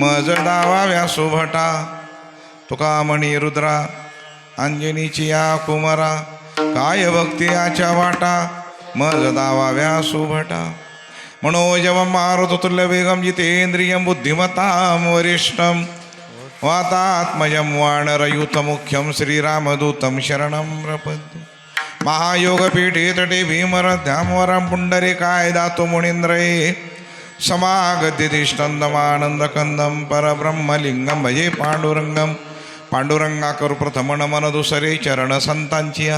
मज दावा व्यासुभटा तुका मणी रुद्रा अंजनीची या कुमारा काय भक्ती याच्या वाटा मज दावा व्यासुभटा मनोजव मारुतुल्य वेगम जितेंद्रियं बुद्धिमतां वरिष्ठं वातात्मजं वानरयूतमुख्यं श्रीरामदूतम शरणं प्रपद्ये. महायोगपीठे तटे भीमरध्यामवरं पुण्डरीकाय दातु मुनीन्द्रये समागद्यतिष्ठन्दमानन्दकन्दं परब्रह्मलिङ्गं भजे पांडुरंगम पांडुरंगाकर प्रथम नमन दुसरे चरण संतांची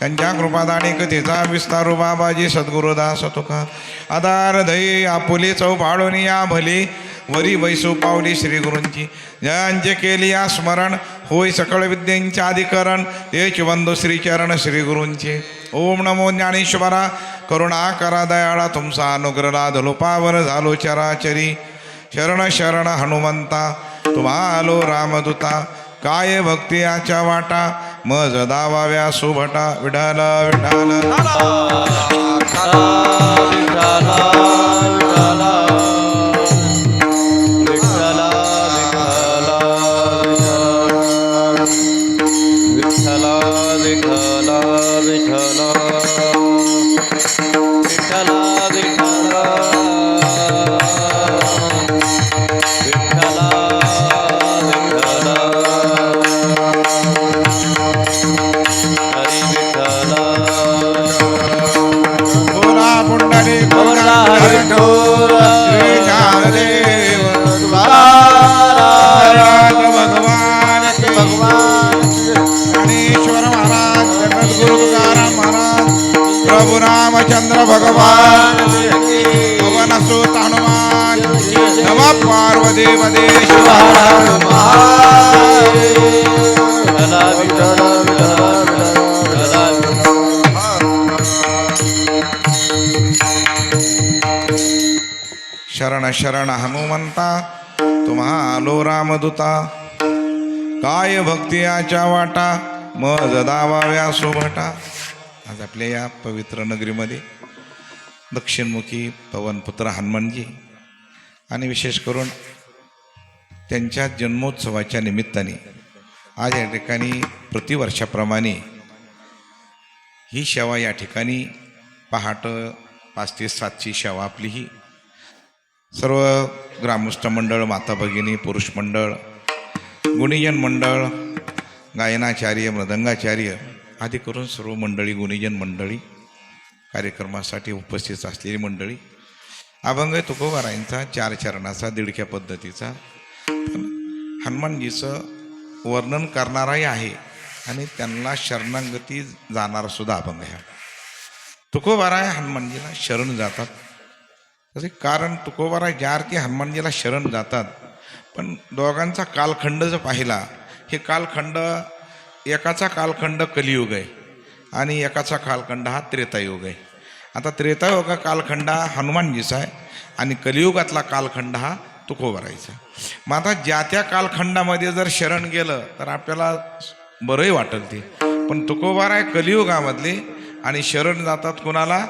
त्यांच्या कृपादाने कथेचा विस्तारू बाबाजी सद्गुरुदास तुका आधार दये आपुले चौपाळून या भले वरी वैसू पावली श्रीगुरूंची ज्यांचे केली या स्मरण होय सकळ विद्येंचे अधिकरण तेच बंधू श्रीचरण श्रीगुरूंचे. ओम नमो ज्ञानेश्वरा करुणा करा दयाळा तुमचा अनुग्रह धलोपावर झालो चराचरी. शरण शरण हनुमंता तुम्हालो रामदूता. काय भक्ती याच्या वाटा मज दावाव्या सुभटा विठाल विठाला प्रभु रामचंद्र भगवान पवन सुत हनुमान नम पार्वती पदे शरण शरण हनुमंता तुम्हा आलो रामदूता. काय भक्तियाच्या वाटा मज दावाव्या सोभटा. आज आपल्या या पवित्र नगरीमध्ये दक्षिणमुखी पवनपुत्र हनुमानजी आणि विशेष करून त्यांच्या जन्मोत्सवाच्या निमित्ताने आज या ठिकाणी प्रतिवर्षाप्रमाणे ही सेवा या ठिकाणी पहाटं पाच ते सातची सेवा आपली ही सर्व ग्रामस्थ मंडळ माता भगिनी पुरुष मंडळ गुणीजन मंडळ गायनाचार्य मृदंगाचार्य आधी करून सर्व मंडळी गुणीजन मंडळी कार्यक्रमासाठी उपस्थित असलेली मंडळी अभंग तुकोबारायांचा चार चरणाचा दीडक्या पद्धतीचा. हनुमानजीचं वर्णन करणाराही आहे आणि त्यांना शरणागती जाणारा सुद्धा अभंग आहे. तुकोबाराय हनुमानजीला शरण जातात. तसे कारण तुकोबाराय ज्या अर्थी हनुमानजीला शरण जातात पण दोघांचा कालखंड जर पाहिला हे कालखंड एकाचा कालखंड कलियुग आहे आणि एकाचा कालखंड हा त्रेतायुग आहे. आता त्रेतायुग कालखंड हा हनुमानजीचा आहे आणि कलियुगातला कालखंड हा तुकोबारायचा मग आता ज्या त्या कालखंडामध्ये जर शरण गेलं तर आपल्याला बरंही वाटेल ते. पण तुकोबाराय कलियुगामधले आणि शरण जातात कुणाला?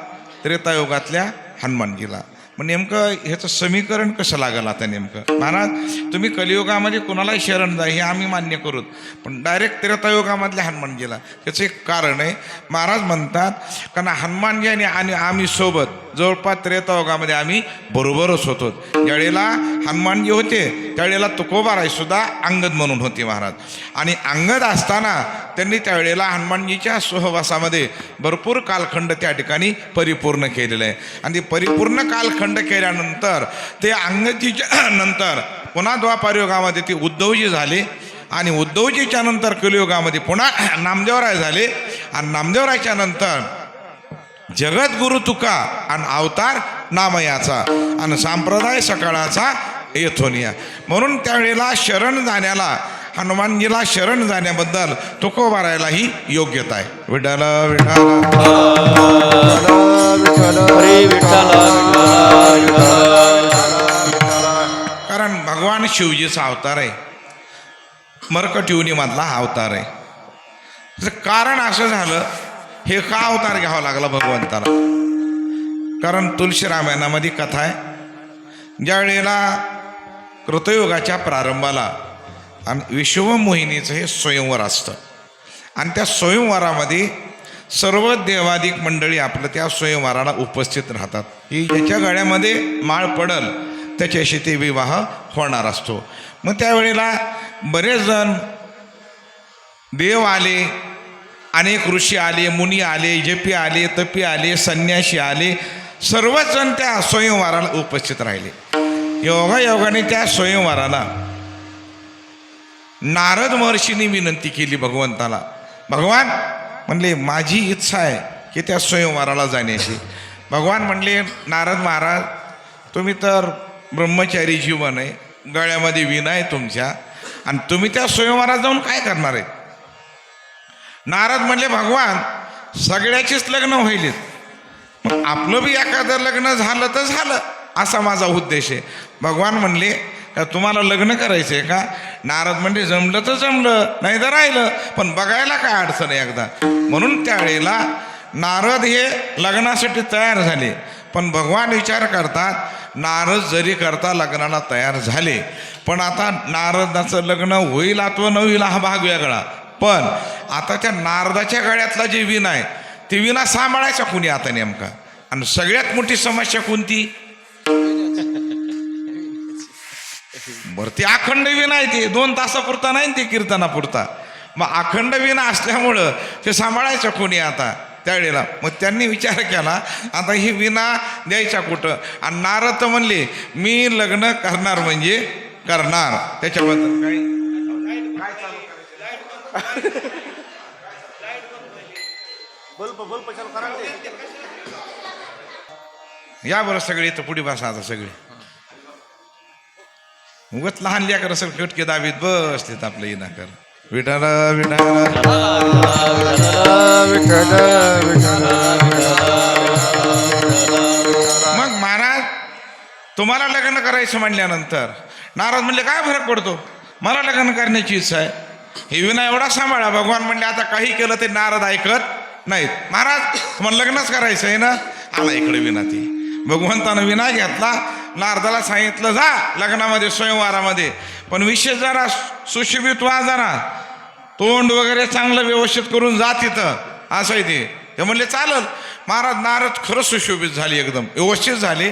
त्रेतायुगातल्या हनुमानजीला. मग नेमकं ह्याचं समीकरण कसं लागलं आता नेमकं? महाराज तुम्ही कलियुगामध्ये कुणालाही शरण जा हे आम्ही मान्य करूत. पण डायरेक्ट त्रेतायुगामधल्या हनुमानजीला त्याचं एक कारण आहे महाराज म्हणतात कारण हनुमानजी आणि आम्ही सोबत जवळपास त्रेतायुगामध्ये आम्ही बरोबरच होतो. त्यावेळेला हनुमानजी होते त्यावेळेला तुकोबाराय सुद्धा अंगद म्हणून होते महाराज. आणि अंगद असताना त्यांनी त्यावेळेला हनुमानजीच्या सहवासामध्ये भरपूर कालखंड त्या ठिकाणी परिपूर्ण केलेलं. आहे आणि परिपूर्ण कालखंड केल्यानंतर ते अंगदजीच्या नंतर पुन्हा द्वापारयुगामध्ये ते उद्धवजी झाले. आणि उद्धवजीच्या नंतर कलियुगामध्ये पुन्हा नामदेवराय झाले. आणि नामदेवरायच्या नंतर जगद्गुरु तुका आणि अवतार नामयाचा आणि संप्रदाय सकाळाचा येथोनिया. म्हणून त्यावेळेला शरण जाण्याला हनुमानजीला शरण जाण्याबद्दल तुकोबारायला ही योग्यता आहे. विठाल विठाल कारण भगवान शिवजीचा अवतार आहे. मरकट्युनीमधला हा अवतार आहे. त्याचं कारण असं झालं हे का अवतार घ्यावा लागला भगवंताला? कारण तुळशी रामायणामध्ये कथा आहे. ज्या वेळेला कृतयुगाच्या प्रारंभाला आणि विश्वमोहिनीचं हे स्वयंवर असतं. आणि त्या स्वयंवरामध्ये सर्व देवाधिक मंडळी आपलं त्या स्वयंवराला उपस्थित राहतात. की ज्याच्या गळ्यामध्ये माळ पडल त्याच्याशी ते विवाह होणार असतो. मग त्यावेळेला बरेच जण देव आले अनेक ऋषी आले मुनी आले जपी आले तपी आले संन्यासी आले. सर्वच जण त्या स्वयंवाराला उपस्थित राहिले. योगायोगाने त्या स्वयंवाराला नारद महर्षीने विनंती केली भगवंताला. भगवान म्हणले माझी इच्छा आहे की त्या स्वयंवाराला जाण्याची. भगवान म्हणले नारद महाराज तुम्ही तर ब्रह्मचारी जीवन आहे. गळ्यामध्ये विना आहे तुमच्या. आणि तुम्ही त्या स्वयंवारात जाऊन काय करणार आहे? नारद म्हणले भगवान सगळ्याचीच लग्न होईल मग आपलं बी एखादं लग्न झालं तर झालं असा माझा उद्देश आहे. भगवान म्हणले तुम्हाला लग्न करायचं आहे का? नारद म्हणजे जमलं तर जमलं नाही तर राहिलं पण बघायला काय अडचण आहे एकदा. म्हणून त्यावेळेला नारद हे लग्नासाठी तयार झाले. पण भगवान विचार करतात नारद जरी करता लग्नाला तयार झाले पण आता नारदाचं लग्न होईल अथवा न होईल हा भाग वेगळा. पण आता त्या नारदाच्या गळ्यातला जे विण आहे ते विना सांभाळायचा कुणी आता नेमका? आणि सगळ्यात मोठी समस्या कोणती? बरं ती अखंड विणा आहे ते. दोन तासापुरता नाही ते कीर्तनापुरता मग अखंड विणा असल्यामुळं ते सांभाळायचं कोणी आता? त्यावेळेला. मग त्यांनी विचार केला आता ही विना द्यायच्या कुठं? आणि नारद म्हणले मी लग्न करणार म्हणजे करणार. त्याच्याबद्दल काही या बरं सगळे इथं पुढे बसा आता सगळे. उगत लहान लेकर असं कटके दाबीत तिथं आपलं इनाकर. विठाल विठाल. मग महाराज तुम्हाला लग्न करायचं म्हणल्यानंतर. नाराज म्हणले काय फरक पडतो? मला लग्न करण्याची इच्छा आहे. हे विना एवढा सांभाळा. भगवान म्हणले आता काही केलं ते नारद ऐकत नाहीत. महाराज तुम्हाला लग्नच करायचं आहे ना? आला इकडे विना ती भगवंतानं विना घेतला. नारदाला सांगितलं जा लग्नामध्ये स्वयंवारामध्ये. पण विशेष जरा सुशोभित व्हा जरा. तोंड वगैरे चांगलं व्यवस्थित करून जा तिथं. असं आहे ते. ते म्हणले चालल. महाराज नारद खरंच सुशोभित झाली एकदम. व्यवस्थित झाले.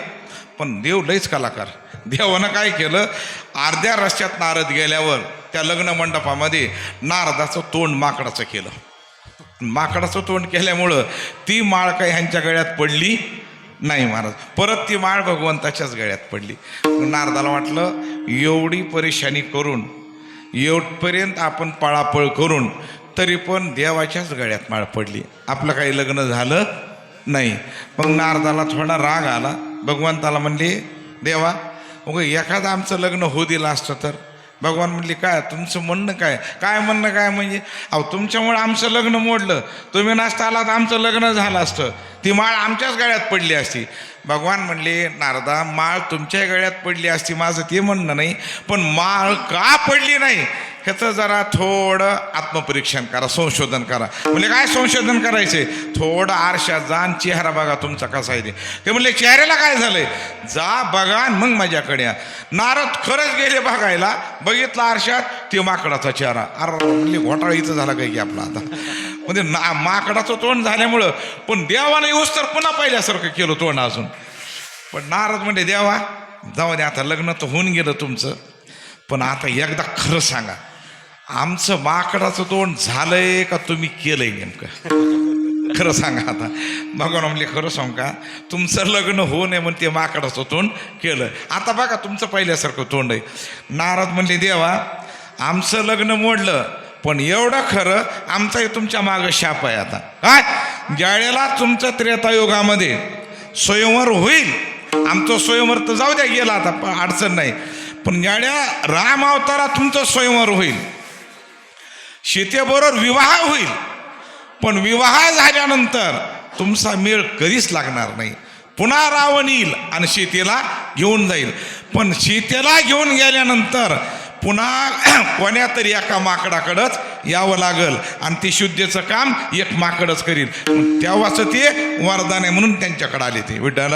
पण देव लईच कलाकार. देवानं काय केलं? अर्ध्या रस्त्यात नारद गेल्यावर त्या लग्न मंडपामध्ये नारदाचं तोंड माकडाचं केलं. माकडाचं तोंड केल्यामुळं ती माळ काही ह्यांच्या गळ्यात पडली? नाही महाराज. परत ती माळ भगवंताच्याच गळ्यात पडली. नारदाला वाटलं एवढी परेशानी करून एवढपर्यंत आपण पळापळ करून तरी पण देवाच्याच गळ्यात माळ पडली. आपलं काही लग्न झालं? नाही. मग नारदाला थोडा राग आला. भगवंताला म्हणले देवा मग एखादं आमचं लग्न होऊ दिलं असतं तर? भगवान म्हणले काय तुमचं म्हणणं काय? काय म्हणणं काय म्हणजे? अहो तुमच्यामुळे आमचं लग्न मोडलं. तुम्ही नसता आला तर आमचं लग्न झालं असतं. ती माळ आमच्याच गळ्यात पडली असती. भगवान म्हणले नारदा माळ तुमच्या गळ्यात पडली असती माझं ते म्हणणं नाही पण माळ का पडली नाही ह्याचं जरा थोडं आत्मपरीक्षण करा संशोधन करा. म्हणजे काय संशोधन करायचंय थोडं आरशा जान चेहरा बघा तुमचा कसा आहे ते. म्हणले चेहऱ्याला काय झालंय? जा बघा मग माझ्याकडे नारद खरंच गेले बघायला बघितलं आरशात ते माकडाचा चेहरा. अरे म्हणजे घोटाळा इथं झाला काय की आपला आता? म्हणजे ना माकडाचं तोंड झाल्यामुळं पण देवाने येऊस तर पुन्हा पहिल्यासारखं केलं तोंड अजून. पण नारद म्हणजे देवा जाऊ दे आता लग्न तर होऊन गेलं तुमचं. पण आता एकदा खरं सांगा आमचं माकडाचं तोंड झालंय का तुम्ही केलंय नेमकं? खरं सांगा आता. भगवान म्हणले खरं सांग का? तुमचं लग्न होऊ नये म्हणते माकडाचं तोंड केलं. आता बघा तुमचं पहिल्यासारखं तोंड आहे. नारद म्हणले देवा आमचं लग्न मोडलं पण एवढं खरं आमचा तुमच्या मागं शाप आहे आता. काय? ज्यावेळेला तुमचं त्रेतायुगामध्ये स्वयंवर होईल आमचं स्वयंवर तर जाऊ द्या गेला आता पण अडचण नाही. पण ज्यावेळेला राम अवतारा तुमचं स्वयंवर होईल सीतेबरोबर विवाह होईल पण विवाह झाल्यानंतर तुमचा मेळ कधीच लागणार नाही. पुन्हा रावण येईल आणि सीतेला घेऊन जाईल. पण सीतेला घेऊन गेल्यानंतर पुन्हा कोण्या तरी एका माकडाकडंच यावं लागल आणि ते शुद्धेचं काम एक माकडच करील तेव्हाच ते वरदान आहे म्हणून त्यांच्याकडे आले ते विठ्ठल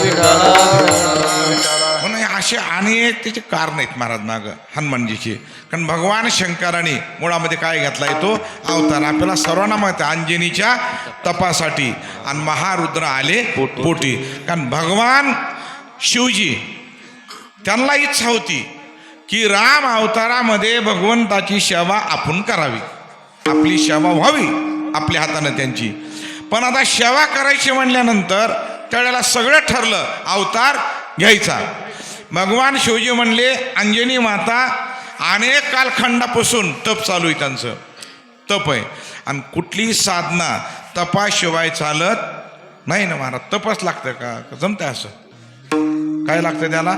विठ्ठल विठ्ठल आणि एक त्याचे कारण आहेत महाराज माग हनुमानजीचे. कारण भगवान शंकराने मुळामध्ये काय घेतलाय तो? अवतार. आपल्याला सर्वांना माहिती आहे, अंजनीच्या तपासाठी. आणि महारुद्र आले पोटी. कारण भगवान शिवजी त्यांना इच्छा होती की राम अवतारामध्ये भगवंताची सेवा आपण करावी. आपली सेवा व्हावी आपल्या हातानं त्यांची. पण आता सेवा करायची म्हणल्यानंतर त्यावेळेला सगळं ठरलं अवतार घ्यायचा. भगवान शिवजी म्हणले अंजनी माता अनेक कालखंडापासून तप चालू आहे त्यांचं. तप आहे. आणि कुठलीही साधना तपाशिवाय चालत नाही ना महाराज? तपच लागतं का? जमतं असं. काय लागतं त्याला?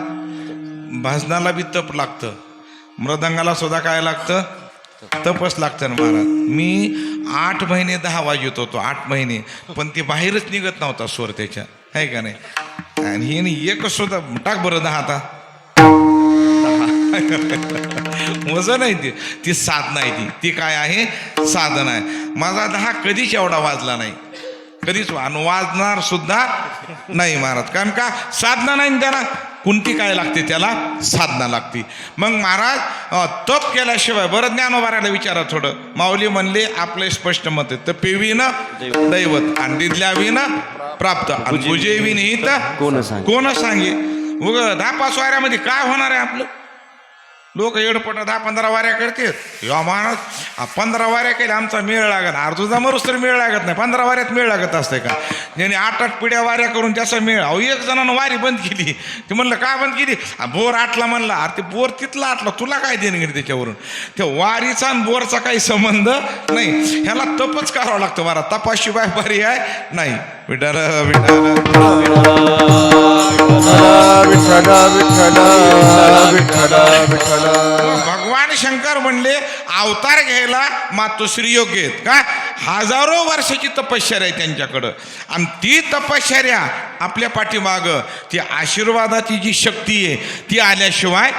भाजनाला बी तप लागतं. मृदंगाला सुद्धा काय लागतं? तपच लागतं ना महाराज. मी आठ महिने दहा वाजत होतो आठ महिने. पण ते बाहेरच निघत नव्हता स्वर त्याच्या. आहे का नाही? आणि हिने एकच सुद्धा टाक बरं दहा आता. वजन आहे ती. ती साधना आहे ती. ती काय आहे? साधन आहे. माझा दहा कधीच एवढा वाजला नाही. कधीच वाजणार सुद्धा नाही महाराज. कारण का? साधना नाही ना त्याला. कोणती काय लागते त्याला? साधना लागते. मग महाराज तप केल्याशिवाय बरं ज्ञानोबाराला विचारा थोडं. माऊली म्हणले आपले स्पष्ट मत आहे. तपेवीनं दैवत आणि दिदल्यावीनं प्राप्त. आणि भुजेवीन ही तर कोण सांगे? कोण सांगे उग दहा पाच वाऱ्यामध्ये काय होणार आहे आपलं? लोक एडपट दहा पंधरा वाऱ्या करतात या माणूस पंधरा वाऱ्या केल्या आमचा मेळ लागत अर्जुदा मरुस तर मेळ लागत नाही. पंधरा वाऱ्यात मेळ लागत असते का? ज्याने आठ आठ पिढ्या वाऱ्या करून त्याचा मेळ. अहो एक जणानं वारी बंद केली. ते म्हणलं का बंद केली? बोर आटला म्हणला. अरे ते बोर तिथला आटला. तुला काय देणगिरी त्याच्यावरून? ते वारीचा आणि बोरचा काही संबंध नाही. ह्याला तपच करावं लागतं मला. तपाशिवाय बरी आहे नाही विठाल विठ्ठल विठ्ठल विठ्ठल विठ्ठल भगवान शंकर म्हणले अवतार घ्यायला मातोश्री योग्य आहेत का? हजारो वर्षाची तपश्चर्या आहे त्यांच्याकडं. आणि ती तपश्चर्या आपल्या पाठीमागं ती आशीर्वादाची जी शक्ती आहे ती आल्याशिवाय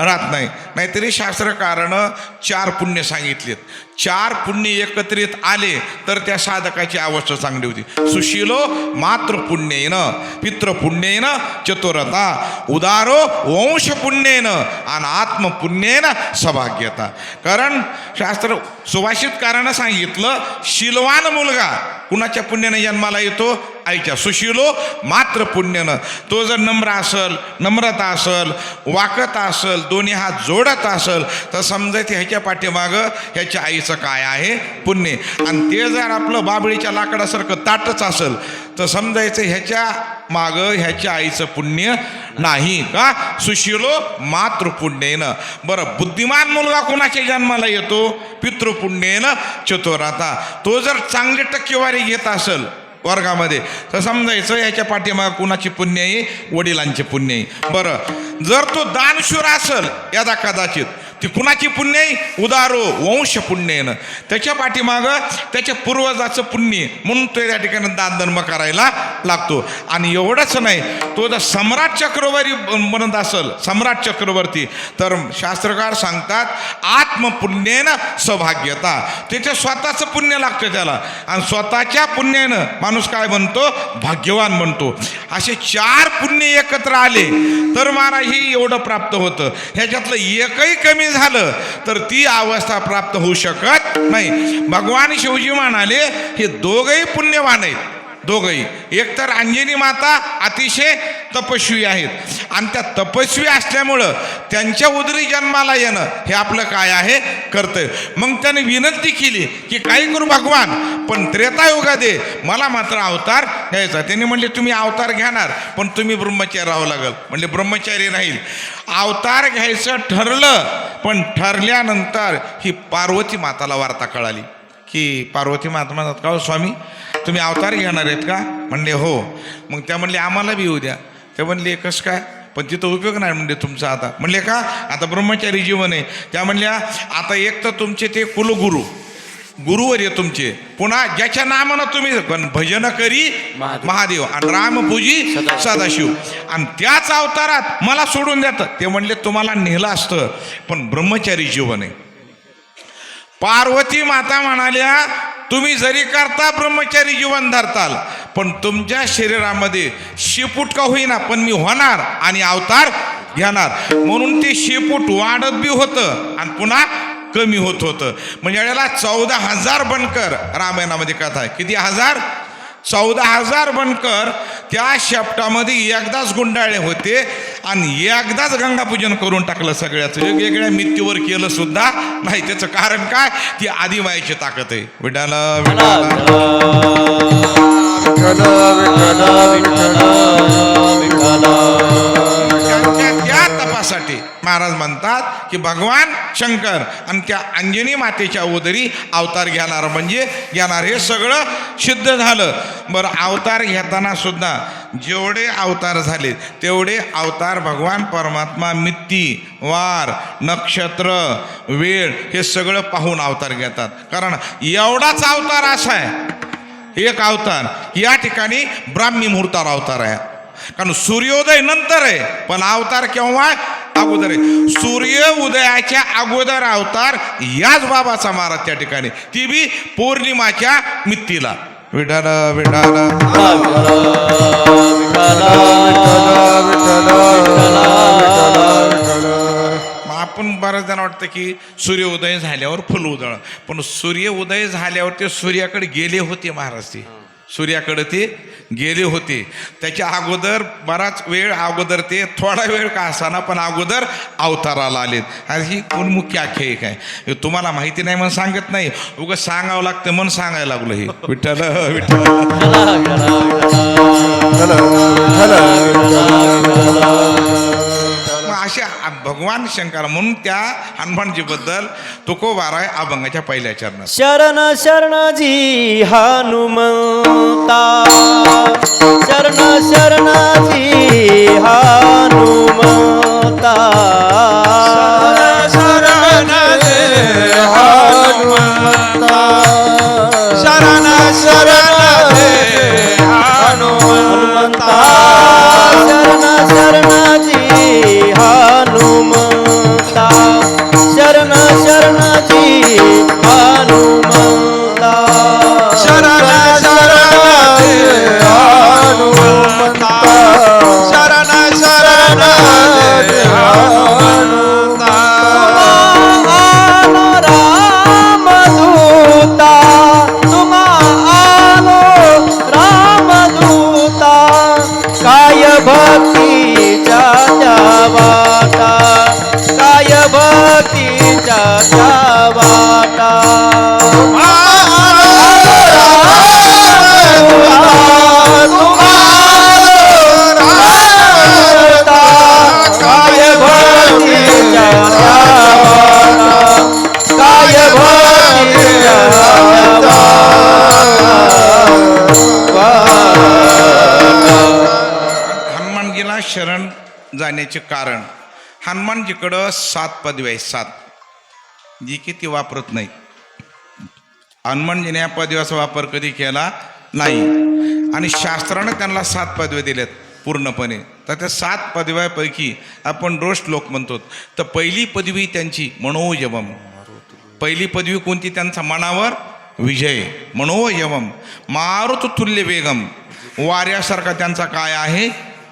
राहत नाही. नाहीतरी शास्त्रकारानं चार पुण्य सांगितलेत. चार पुण्य एकत्रित आले तर त्या साधकाची अवस्था चांगली होती. सुशीलो मात्र पुण्येन पित्र पुण्येन चतुरता उदारो वंश पुण्येन आणि आत्मपुण्येन सौभाग्यता. कारण शास्त्र सुभाषितकारानं सांगितलं शिलवान मुलगा कुणाच्या पुण्याने जन्माला येतो? आईच्या. सुशीलो मात्र पुण्यानं तो जर नम्र असल नम्रता असल वाकत असल दोन्ही हात जोडत असल तर समजायचं ह्याच्या पाठीमागं ह्याच्या आईचं काय आहे? पुण्य. आणि ते जर आपलं बाबळीच्या लाकडासारखं ताटच असेल तर समजायचं ह्याच्या मागं ह्याच्या आईचं पुण्य नाही का? सुशीलो मातृपुण्येनं. बरं बुद्धिमान मुलगा कोणाच्या जन्माला येतो? पितृपुण्येनं चतुराता. तो जर चांगली टक्केवारी घेत असेल वर्गामध्ये तर समजायचं याच्या पाठीमागं कुणाची पुण्य आहे वडिलांचे पुण्य आहे बरं जर तो दानशूर असेल यदा कदाचित ती कुणाची पुण्य उदारो वंश पुण्येनं त्याच्या पाठीमागं त्याच्या पूर्वजाचं पुण्य म्हणून तो त्या ठिकाणी दान धर्म करायला लागतो. आणि एवढंच नाही तो जर सम्राट चक्रवर्ती म्हणत असेल सम्राट चक्रवर्ती तर शास्त्रकार सांगतात आत्मपुण्येनं सौभाग्यता. त्याच्या स्वतःचं पुण्य लागतं त्याला. आणि स्वतःच्या पुण्यानं माणूस काय म्हणतो? भाग्यवान म्हणतो. असे चार पुण्य एकत्र आले तर महाराज हे एवढं प्राप्त होतं. ह्याच्यातलं एकही कमी झालं तर ती अवस्था प्राप्त होऊ शकत नाही. भगवान शिवजी म्हणाले हे दोघही पुण्यवान आहेत. दोघही. एकतर अंजनी माता अतिशय तपस्वी आहेत. आणि त्या तपस्वी असल्यामुळं त्यांच्या उदरी जन्माला येणं हे आपलं काय आहे? कर्तव्य. मग त्याने विनंती केली की काही करू भगवान पण त्रेतायुगा दे मला मात्र अवतार घ्यायचा. त्यांनी म्हणले तुम्ही अवतार घेणार पण तुम्ही ब्रह्मचारी राहावं लागल. म्हणले ब्रह्मचारी राहील. अवतार घ्यायचं ठरलं पण ठरल्यानंतर ही पार्वती माताला वार्ता कळाली. की पार्वती माता म्हणतात का स्वामी तुम्ही अवतार घेणार आहेत का? म्हणले हो. मग त्या म्हणले आम्हाला बी येऊ द्या. ते म्हणले कसं काय? पण तिथं उपयोग नाही म्हणजे तुमचा आता. म्हणले का? आता ब्रह्मचारी जीवन आहे. त्या म्हणल्या आता एक तर तुमचे ते कुलगुरू गुरुवर आहे तुमचे. पुन्हा ज्याच्या नामानं तुम्ही पण भजन करी महादेव. आणि रामपूजी सदाशिव. आणि त्याच अवतारात मला सोडून देतात ते म्हणले तुम्हाला नेलं असतं पण ब्रह्मचारी जीवन आहे. पार्वती माता म्हणाल्या तुम्ही जरी करता ब्रह्मचारी जीवन धरताल पण तुमच्या शरीरामध्ये शेपूट का होईना पण मी होणार आणि अवतार घेणार. म्हणून ते शेपूट वाढत बी होतं आणि पुन्हा कमी होत होतं. म्हणजे याला चौदा हजार बनकर रामायणामध्ये कथा आहे. किती हजार? चौदा हजार बनकर त्या शेपटामध्ये एकदाच गुंडाळले होते. आणि एकदाच गंगापूजन करून टाकलं सगळ्याचं. वेगवेगळ्या मृत्यूवर केलं सुद्धा नाही. त्याचं कारण काय? ती आदिमायची ताकद आहे. विडाला विडाला विठाला विठाला विठाला रूपासाठी महाराज म्हणतात की भगवान शंकर आणि त्या अंजनी मातेच्या उदरी अवतार घेणार. म्हणजे घेणार. हे सगळं सिद्ध झालं. बरं अवतार घेताना सुद्धा जेवढे अवतार झाले तेवढे अवतार भगवान परमात्मा मित्ती वार नक्षत्र वेळ हे सगळं पाहून अवतार घेतात. कारण एवढाच अवतार असा आहे. एक अवतार. या ठिकाणी ब्राह्मी मुहूर्तावर अवतार आहे. कारण सूर्योदय नंतर आहे पण अवतार केव्हा अगोदर आहे. सूर्य उदयाच्या अगोदर अवतार याच बाबाचा महाराज त्या ठिकाणी. ती बी पौर्णिमाच्या मित्तीला. विठाल विठाल आपण बऱ्याच जण वाटतं की सूर्योदय झाल्यावर फुल उदळ पण सूर्य उदय झाल्यावर ते सूर्याकडे गेले होते महाराज ते. सूर्याकडे ते गेले होते. त्याच्या अगोदर बराच वेळ अगोदर ते थोडा वेळ का असाना पण अगोदर अवताराला आलेत. आणि ही कोण मुख्य आख्यायिक आहे तुम्हाला माहिती नाही म्हणून सांगत नाही. उगं सांगावं लागतं म्हणून सांगायला लागलो हे. विठ्ठल विठ्ठल. भगवान शंकर म्हणून त्या हनुमानजीबद्दल तुकोबाराय अभंगाच्या पहिल्या चरणात. शरण शरणजी हनुमंता. शरण शरणजी हनुमंता. शरण शरण हनुमंता. शरण शरणजी हनुमंता शरण शरणजी हनुमंता। करण्याचे कारण. हनुमानजीकडं सात पदवी आहे सात. जी की ती वापरत नाही. हनुमानजीने या पदव्याचा वापर कधी केला? नाही. आणि शास्त्रानं त्यांना सात पदव्या दिल्यात पूर्णपणे. तर त्या सात पदव्यापैकी आपण रोज श्लोक म्हणतो. तर पहिली पदवी त्यांची मनोजवम पहिली पदवी कोणती? त्यांचा मनावर विजय. मनोयवम मारुत तुल्य वेगम. वाऱ्यासारखा त्यांचा काय आहे?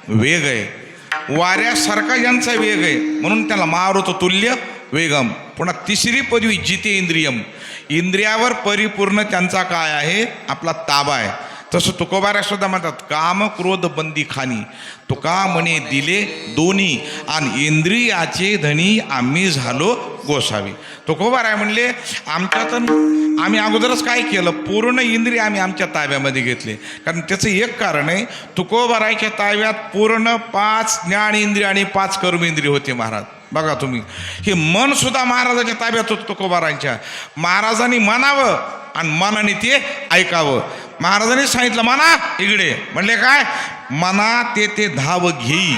वेग आहे. वाऱ्यासारखा ज्यांचा वेग आहे. म्हणून त्याला मारुत तुल्य वेगम. पुन्हा तिसरी पदवी जितेंद्रियम. इंद्रियावर परिपूर्ण त्यांचा काय आहे? आपला ताबा आहे. तसं तुकोबाऱ्या सुद्धा म्हणतात काम क्रोध बंदी खानी. तुका म्हणे दिले दोन्ही आणि इंद्रियाचे धनी आम्ही झालो गोसावी. तुकोबाराय म्हणले आमच्यात आम्ही अगोदरच काय केलं? पूर्ण इंद्रिय आम्ही आमच्या ताब्यामध्ये घेतले. कारण त्याचं एक कारण आहे तुकोबारायच्या ताब्यात पूर्ण पाच ज्ञान इंद्रिय आणि पाच कर्म इंद्रिय होते महाराज. बघा तुम्ही. हे मन सुद्धा महाराजाच्या ताब्यात होतं तुकोबारांच्या महाराजांनी म्हणावं आणि मनाने ते ऐकावं. महाराजांनी सांगितलं मना इकडे. म्हणले काय? मना ते ते धाव घेई.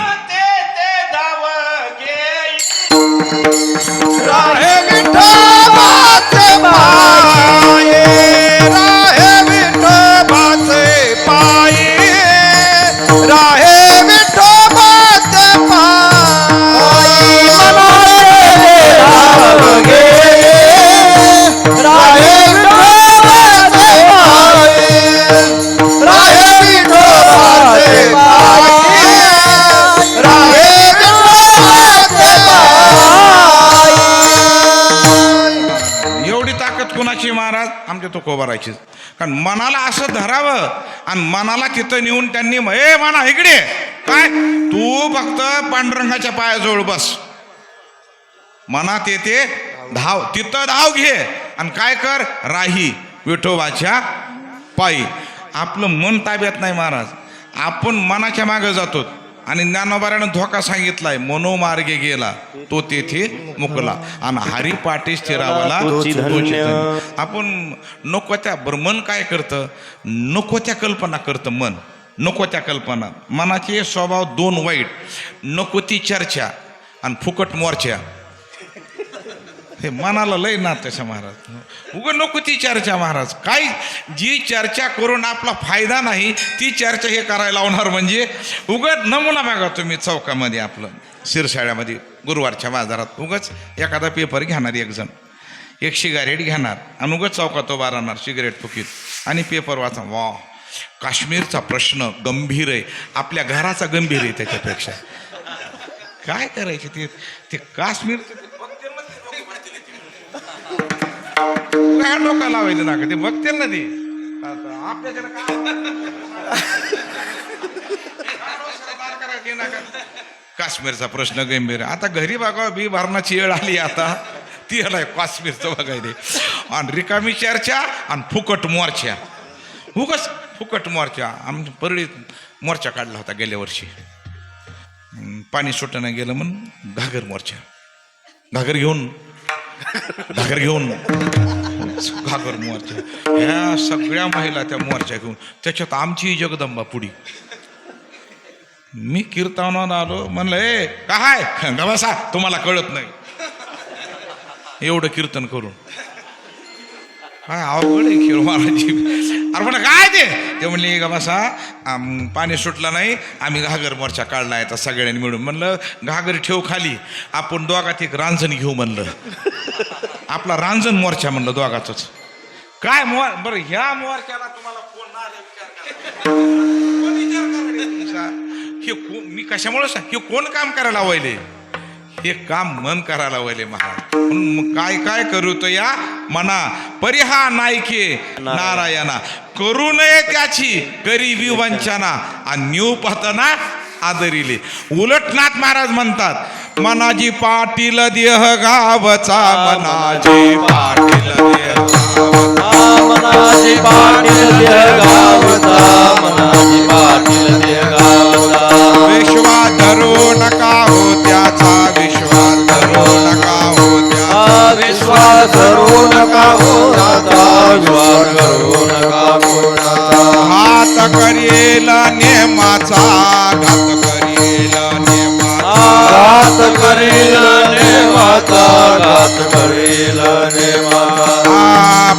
राहे विठोबाचे ते कोबारायची. कारण मनाला असं धरावं आणि मनाला तिथं नेऊन त्यांनी ए म्हणा इकडे काय? तू फक्त पांडुरंगाच्या पायाजवळ बस. मनात येते धाव. तिथं धाव घे आणि काय कर? राही विठोबाच्या पायी. आपलं मन ताब्यात नाही महाराज. आपण मनाच्या मागे जातो आणि ज्ञानोबाऱ्यानं धोका सांगितलाय मनोमार्गे गेला तो तेथे मुकला. आणि हरी पाठी स्थिरावला. आपण नको त्या मन काय करतं? नको त्या कल्पना करतं मन. नको त्या कल्पना. मनाचे स्वभाव दोन वाईट. नको ती चर्चा आणि फुकट मोर्चा. हे मनाला लय ना तशा महाराज. उगं नको ती चर्चा महाराज. काय जी चर्चा करून आपला फायदा नाही ती चर्चा हे करायला लावणार म्हणजे उगत नमुना बघा तुम्ही चौकामध्ये आपलं शिरसाळ्यामध्ये गुरुवारच्या बाजारात. उगच एखादा पेपर घेणार एक जण. एक सिगारेट घेणार आणि उगच चौकात उभा राहणार सिगारेट फुकीत. आणि पेपर वाचा वा काश्मीरचा प्रश्न गंभीर आहे. आपल्या घराचा गंभीर आहे त्याच्यापेक्षा. काय करायचे ते? ते काश्मीर काय डोका लावायचं ना ते बघतील ना ते आपल्याकडे काय? काश्मीरचा प्रश्न गंभीर. आता घरी बघा बी भरणाची वेळ आली आता. ती आलाय काश्मीरचं बघायले. आणि रिकामी चर्चा आणि फुकट मोर्चा. उगच फुकट मोर्चा. आमच्या परळीत मोर्चा काढला होता गेल्या वर्षी. पाणी सुटणं गेलं म्हणून घागर मोर्चा. घागर घेऊन घागर घेऊन. घागर मोर्चा. ह्या सगळ्या महिला त्या मोर्चा घेऊन. त्याच्यात आमची जगदंबा पुढी. मी कीर्तनात आलो म्हणलं ए काय गबासा तुम्हाला कळत नाही. एवढं कीर्तन करून. काय अवघड आहे खेळ हो महाराजी? अरे म्हणलं काय ते? ते म्हणले गबासा पाणी सुटलं नाही आम्ही घागर मोर्चा काढला आहे तर सगळ्यांनी मिळून. म्हणलं घागर ठेव खाली आपण दोघात एक रांजण घेऊ म्हणलं. आपला रांजण मोर्चा म्हणलं दोघाच काय मोर बरं ह्या मोर्चाला तुम्हाला कोण हे मी कशामुळे सांग हे कोण काम करायला वयले हे काम मन करायला वयले महाराज. म्हणून काय काय करू तो या? मना परिहा नायके नारायणा. करू नये त्याची करी वंचना. आणि न्यू पतना आदरिले. उलटनाथ महाराज म्हणतात मनाजी पाटील देह गावचा मनाजी पाटील देह गावचा मनाची पाटील देह गावचा मनाची पाटील देह गावचा. विश्वात धरू नका हो त्याचा विश्वात धरू नका हो त्याचा. हा विश्वास करू नका करू नका घात करेल नेमाचा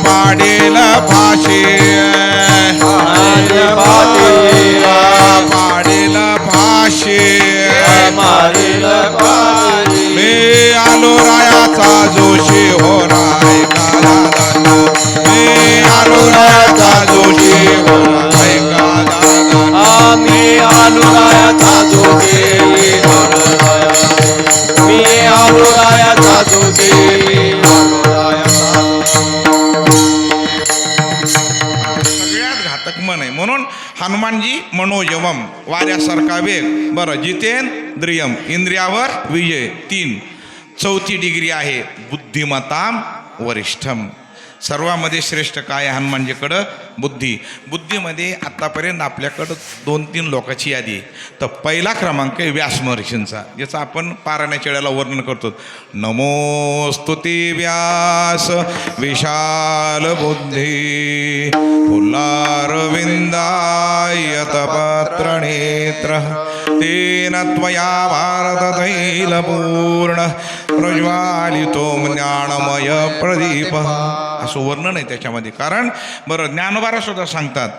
पाडेल भाषे पाडेल भाषे मी आलो रायाचा जोशी हो राय काला दादा मी आलो रायाचा जोशी हो राय आम्ही अनुरायाचा जोगे मी हनुमानजी मनोयवम वाऱ्यासारखा वेग. बरं जितेंद्रियम इंद्रियावर विजय. तीन चौथी डिग्री आहे बुद्धिमताम वरिष्ठम. सर्वामध्ये श्रेष्ठ काय आहे हनुमानजीकडं? बुद्धी. बुद्धीमध्ये आत्तापर्यंत आपल्याकडं दोन तीन लोकांची यादी आहे. तर पहिला क्रमांक आहे व्यास महर्षींचा ज्याचं आपण पारायणाच्या वेळेला वर्णन करतो. नमो स्तुती व्यास विशाल बुद्धी फुल्लारविंदायतपत्र नेत्र तेन त्वया भारततैलपूर्ण प्रज्वालितो ज्ञानमय प्रदीपः। असं वर्णन आहे त्याच्यामध्ये. कारण बरं ज्ञानबारा सुद्धा सांगतात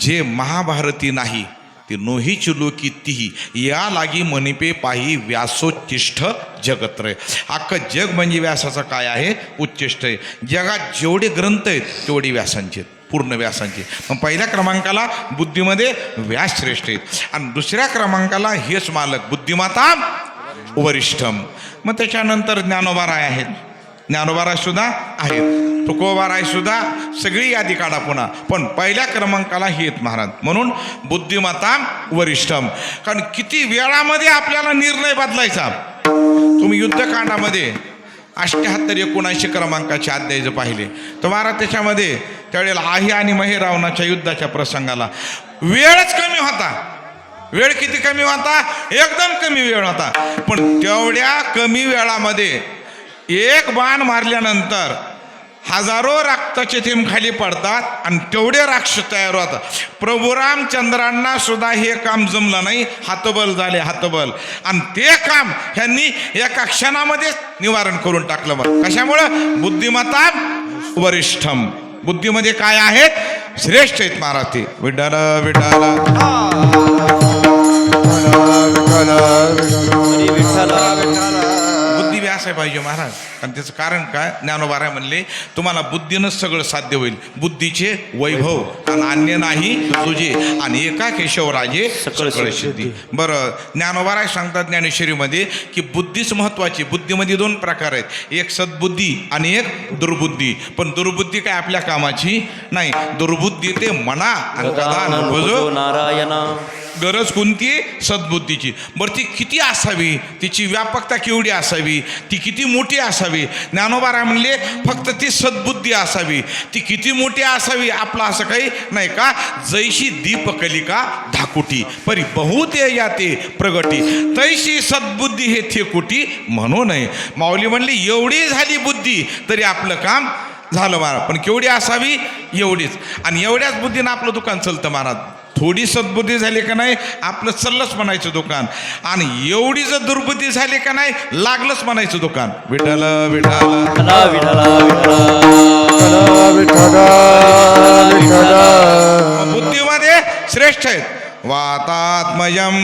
जे महाभारती नाही ती नोही चिलोकी तीही या लागी मनिपे पाही व्यासोच्चिष्ठ जगत्रय अख्खं जग म्हणजे व्यासाचं काय आहे? उच्चिष्ट आहे. जगात जेवढे ग्रंथ आहेत तेवढे व्यासांचे आहेत पूर्ण व्यासांचे मग पहिल्या क्रमांकाला बुद्धीमध्ये व्यास श्रेष्ठ आहेत. आणि दुसऱ्या क्रमांकाला हेच मालक बुद्धिमाता वरिष्ठम. मग त्याच्यानंतर ज्ञानोबाराय आहेत. ज्ञानोबारा सुद्धा आहेत. तुकोबा सुद्धा सगळी यादी काढा पुन्हा. पण पहिल्या क्रमांकाला ही येत महाराज. म्हणून बुद्धिमत्ता वरिष्ठम. कारण किती वेळामध्ये आपल्याला निर्णय बदलायचा. तुम्ही युद्धकांडामध्ये अष्ट्याहत्तर एकोणऐंशी क्रमांकाचे अध्याय जर पाहिले. तर महाराज त्याच्यामध्ये त्यावेळेला आही आणि महेरावणाच्या युद्धाच्या प्रसंगाला. वेळच कमी होता. वेळ किती कमी होता? एकदम कमी वेळ होता. पण तेवढ्या कमी वेळामध्ये एक बाण मारल्यानंतर हजारो रक्ताचे थेंब खाली पडतात आणि तेवढे राक्षस तयार होतात. प्रभू रामचंद्रांना सुद्धा हे काम जमलं नाही. हातबल झाले हातबल. आणि ते काम ह्यांनी एका क्षणामध्येच निवारण करून टाकलं बरं. कशामुळं? बुद्धिमत्ता वरिष्ठम. बुद्धीमध्ये काय आहेत श्रेष्ठ आहेत महाराज ते विठाला विठाला बुद्धी बी असाय पाहिजे महाराज. आणि त्याचं कारण काय? ज्ञानोबाराय म्हणले तुम्हाला बुद्धीनंच सगळं साध्य होईल. बुद्धीचे वैभव आणि अन्य नाही तुझे. आणि एका केशवराजे सकळ सिद्धी. बरं ज्ञानोबाराय सांगतात ज्ञानेश्वरीमध्ये की बुद्धीच महत्वाची. बुद्धीमध्ये दोन प्रकार आहेत. एक सद्बुद्धी आणि एक दुर्बुद्धी. पण दुर्बुद्धी काय आपल्या कामाची? नाही. दुर्बुद्धी ते मना आणि नारायणा. गरज कोणती सद्बुद्धीची. बरं ती किती असावी? तिची व्यापकता केवढी असावी? ती किती मोठी असावी? ज्ञानोबाराय म्हणले फक्त ती सद्बुद्धी असावी. ती किती मोठी असावी? आपलं असं काही नाही का? जैशी दीपकलिका धाकुटी. परी बहुते याते प्रगटी. तैशी सद्बुद्धी हे थेकुटी म्हणू नये. माऊली म्हणली एवढी झाली बुद्धी तरी आपलं काम झालं महाराज पण केवढी असावी? एवढीच. आणि एवढ्याच बुद्धीनं आपलं दुकान चालतं महाराज. थोडी सद्बुद्धी झाली का नाही आपलं चाललंच म्हणायचं दुकान. आणि एवढी जर दुर्बुद्धी झाली का नाही लागलंच म्हणायचं दुकान. विठाल विठाल विठला विठला बुद्धीमध्ये श्रेष्ठ आहेत. वातात्मजम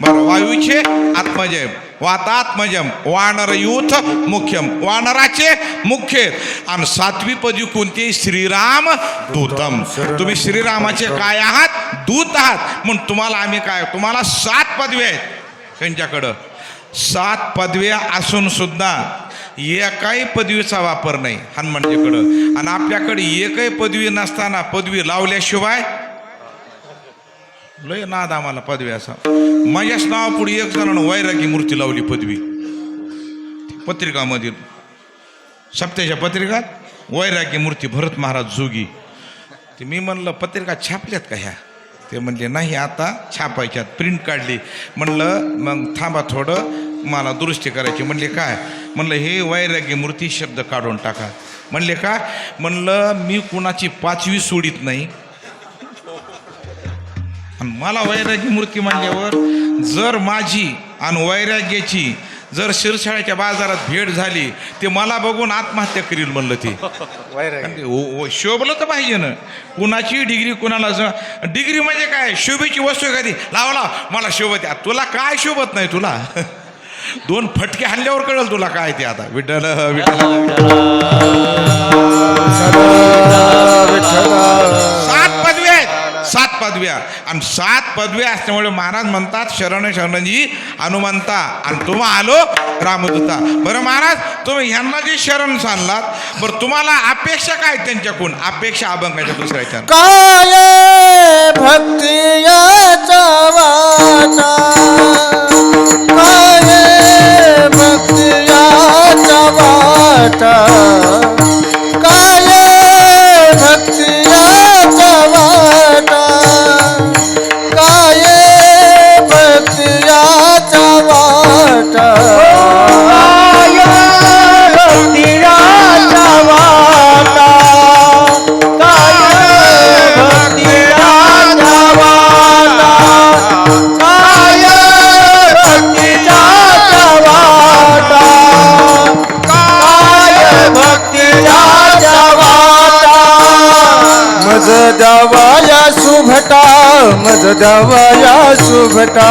बरं वायूचे आत्मजय. वातात्मजम वानर यूथ मुख्यम वानराचे मुख्य. आणि सातवी पदवी कोणती श्रीराम दूतम. तुम्ही श्रीरामाचे काय आहात? दूत आहात. म्हणून तुम्हाला आम्ही काय? तुम्हाला सात पदवी आहेत. त्यांच्याकडं. सात पदव्या असून सुद्धा एकाही पदवीचा वापर नाही हनुमानजीकडं. आणि आपल्याकडे एकही पदवी नसताना पदवी लावल्याशिवाय लय नाद आम्हाला पदवी असा. माझ्याच नावापुढे एक जणांना वैरागी मूर्ती लावली पदवी. पत्रिकामधील. सप्त्याच्या पत्रिकात वैरागी मूर्ती भरत महाराज जोगी. ते मी म्हणलं पत्रिका छापल्यात का ह्या? ते म्हणले नाही आता छापायच्यात. प्रिंट काढली. म्हणलं मग थांबा थोडं. मला दुरुस्ती करायची. म्हणले काय? म्हणलं हे वैरागी मूर्ती शब्द काढून टाका. म्हणले काय म्हणलं मी कुणाची पाचवी सोडित नाही. आणि मला वैरागी मूर्ती म्हणल्यावर जर माझी आणि वैराग्याची जर शिरसाळ्याच्या बाजारात भेट झाली ते मला बघून आत्महत्या करील म्हणलं ते. शोभलं तर पाहिजे ना. कुणाची डिग्री कुणाला डिग्री म्हणजे काय? शोभेची वस्तू एखादी लावा लाव मला शोभत आहे. तुला काय शोभत नाही तुला? दोन फटके हल्ल्यावर कळेल तुला काय ते आता. विठ्ठल विठ्ठल. पदव्या. आणि सात पदव्या असल्यामुळे महाराज म्हणतात शरण शरणजी हनुमंता. आणि तुम्हा आलो रामदूता. बरं महाराज तुम्ही ह्यांना जे शरण सांगलात बरं तुम्हाला अपेक्षा काय त्यांच्याकडून? अपेक्षा अभंगाच्या दुसऱ्याच्या काय भक्तियाचा भक्ती मज दवाया सुभटा मज दवाया सुभटा.